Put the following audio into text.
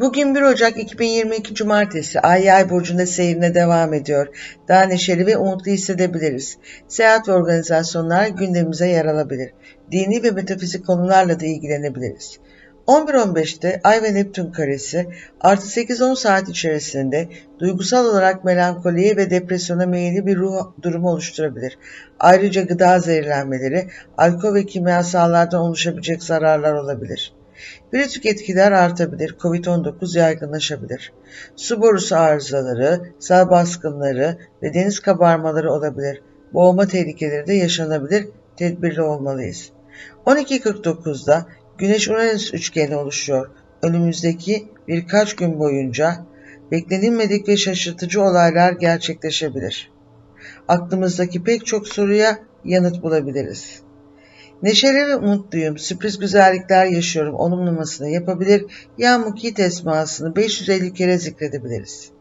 Bugün 1 Ocak 2022 Cumartesi Ay Yay burcunda seyrine devam ediyor. Daha neşeli ve umutlu hissedebiliriz. Seyahat ve organizasyonlar gündemimize yer alabilir. Dini ve metafizik konularla da ilgilenebiliriz. 11.15'te Ay ve Neptün karesi artı 8-10 saat içerisinde duygusal olarak melankoliye ve depresyona meyilli bir ruh durumu oluşturabilir. Ayrıca gıda zehirlenmeleri, alkol ve kimyasallardan oluşabilecek zararlar olabilir. Virütik etkiler artabilir, COVID-19 yaygınlaşabilir. Su borusu arızaları, sel baskınları ve deniz kabarmaları olabilir. Boğulma tehlikeleri de yaşanabilir, tedbirli olmalıyız. 12.49'da Güneş-Uranüs üçgeni oluşuyor. Önümüzdeki birkaç gün boyunca beklenilmedik ve şaşırtıcı olaylar gerçekleşebilir. Aklımızdaki pek çok soruya yanıt bulabiliriz. Neşeli ve mutluyum, sürpriz güzellikler yaşıyorum olumlamasını yapabilir, Yamukit esmasını 550 kere zikredebiliriz.